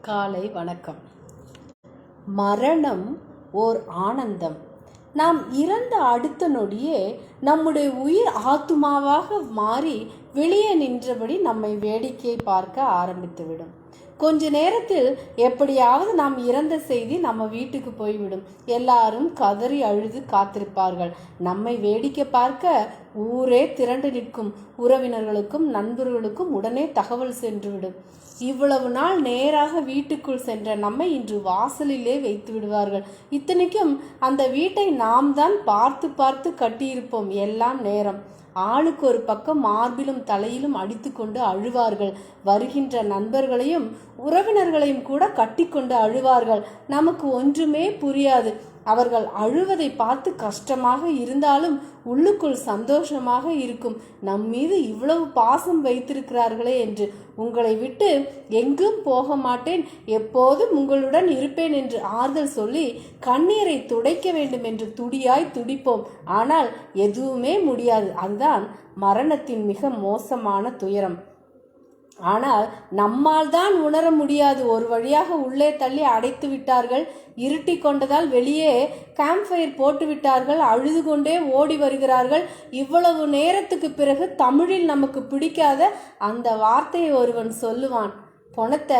காலை வணக்கம். மரணம் ஓர் ஆனந்தம். நாம் இறந்த அடுத்த நொடியே நம்முடைய உயிர் ஆத்துமாவாக மாறி வெளியே நின்றபடி நம்மை வேடிக்கை பார்க்க ஆரம்பித்துவிடும். கொஞ்ச நேரத்தில் எப்படியாவது நாம் இறந்த செய்தி நம்ம வீட்டுக்கு போய்விடும். எல்லாரும் கதறி அழுது காத்திருப்பார்கள். நம்மை வேடிக்கை பார்க்க ஊரே திரண்டு நிற்கும். உறவினர்களுக்கும் நண்பர்களுக்கும் உடனே தகவல் சென்றுவிடும். இவ்வளவு நாள் நேராக வீட்டுக்குள் சென்ற நம்மை இன்று வாசலிலே வைத்து விடுவார்கள். இத்தனைக்கும் அந்த வீட்டை நாம் தான் பார்த்து பார்த்து கட்டியிருப்போம். எல்லாம் நேரம். ஆளுக்கு ஒரு பக்கம் மார்பிலும் தலையிலும் அடித்துக்கொண்டு அழுவார்கள். வருகின்ற நண்பர்களையும் உறவினர்களையும் கூட கட்டிக்கொண்டு அழுவார்கள். நமக்கு ஒன்றுமே புரியாது. அவர்கள் அழுவதை பார்த்து கஷ்டமாக இருந்தாலும் உள்ளுக்குள் சந்தோஷமாக இருக்கும். நம் மீது இவ்வளவு பாசம் வைத்திருக்கிறார்களே என்று உங்களை விட்டு எங்கும் போக மாட்டேன். எப்போதும் உங்களுடன் இருப்பேன் என்று ஆறுதல் சொல்லி கண்ணீரை துடைக்க வேண்டும் என்று துடியாய் துடிப்போம். ஆனால் எதுவுமே முடியாது. அதுதான் மரணத்தின் மிக மோசமான துயரம். ஆனால் நம்மால் தான் உணர முடியாது. ஒரு வழியாக உள்ளே தள்ளி அடைத்து விட்டார்கள். இருட்டி கொண்டதால் வெளியே கேம்ப் ஃபயர் போட்டு விட்டார்கள். அழுது கொண்டே ஓடி வருகிறார்கள். இவ்வளவு நேரத்துக்கு பிறகு தமிழில் நமக்கு பிடிக்காத அந்த வார்த்தையை ஒருவன் சொல்லுவான். பணத்தை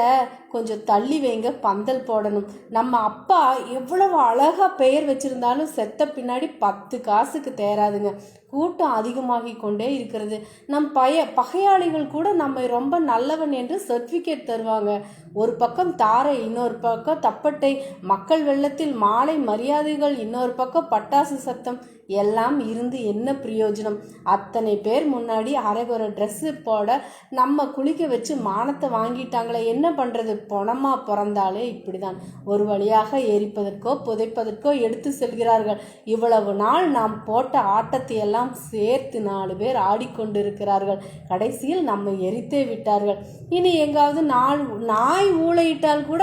கொஞ்சம் தள்ளி வைங்க பந்தல் போடணும். நம்ம அப்பா எவ்வளவு அழகாக பெயர் வச்சிருந்தாலும் செத்த பின்னாடி பத்து காசுக்கு தேராதுங்க. கூட்டம் அதிகமாகி கொண்டே இருக்கிறது. நம் பய பகையாளிகள் கூட நம்மை ரொம்ப நல்லவன் என்று சர்டிஃபிகேட் தருவாங்க. ஒரு பக்கம் தாரை இன்னொரு பக்கம் தப்பட்டை மக்கள் வெள்ளத்தில் மாலை மரியாதைகள் இன்னொரு பக்கம் பட்டாசு சத்தம். எல்லாம் இருந்து என்ன பிரயோஜனம்? அத்தனை பேர் முன்னாடி அரைகுறை ட்ரெஸ்ஸு போட நம்ம குளிக்க வச்சு மானத்தை வாங்கிட்டாங்களே என்ன பண்ணுறது பொணமா பிறந்தாலே இப்படிதான். ஒரு வழியாக எரிப்பதற்கோ புதைப்பதற்கோ எடுத்து செல்கிறார்கள். இவ்வளவு நாள் நாம் போட்ட ஆட்டத்தை எல்லாம் சேர்த்து நாலு பேர் ஆடிக்கொண்டிருக்கிறார்கள். கடைசியில் நம்மை எரித்தே விட்டார்கள். இனி எங்காவது நாள் நாய் ஊழையிட்டால் கூட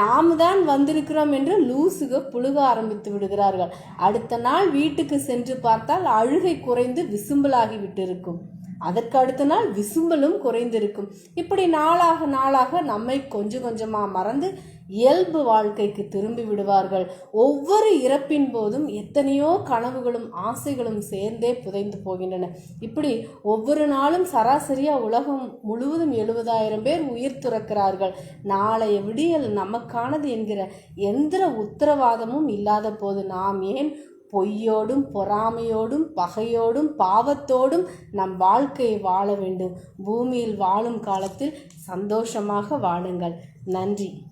நாம் தான் வந்திருக்கிறோம் என்று லூசுக புழுக ஆரம்பித்து விடுகிறார்கள். அடுத்த நாள் வீட்டுக்கு சென்று பார்த்தால் அழுகை குறைந்து விசும்பலாகி விட்டிருக்கும். அதற்கு அடுத்த நாள் விசும்பலும் குறைந்திருக்கும். இப்படி நாளாக நாளாக நம்மை கொஞ்சம் கொஞ்சமா மறந்து இயல்பு வாழ்க்கைக்கு திரும்பி விடுவார்கள். ஒவ்வொரு இறப்பின் போதும் எத்தனையோ கனவுகளும் ஆசைகளும் சேர்ந்தே புதைந்து போகின்றன. இப்படி ஒவ்வொரு நாளும் சராசரியா உலகம் முழுவதும் எழுபதாயிரம் பேர் உயிர் துறக்கிறார்கள். நாளைய விடியல் நமக்கானது என்கிற எந்திர உத்தரவாதமும் இல்லாத போது நாம் ஏன் பொய்யோடும் பொறாமையோடும் பகையோடும் பாவத்தோடும் நம் வாழ்க்கையை வாழ வேண்டும். பூமியில் வாழும் காலத்தில் சந்தோஷமாக வாழுங்கள். நன்றி.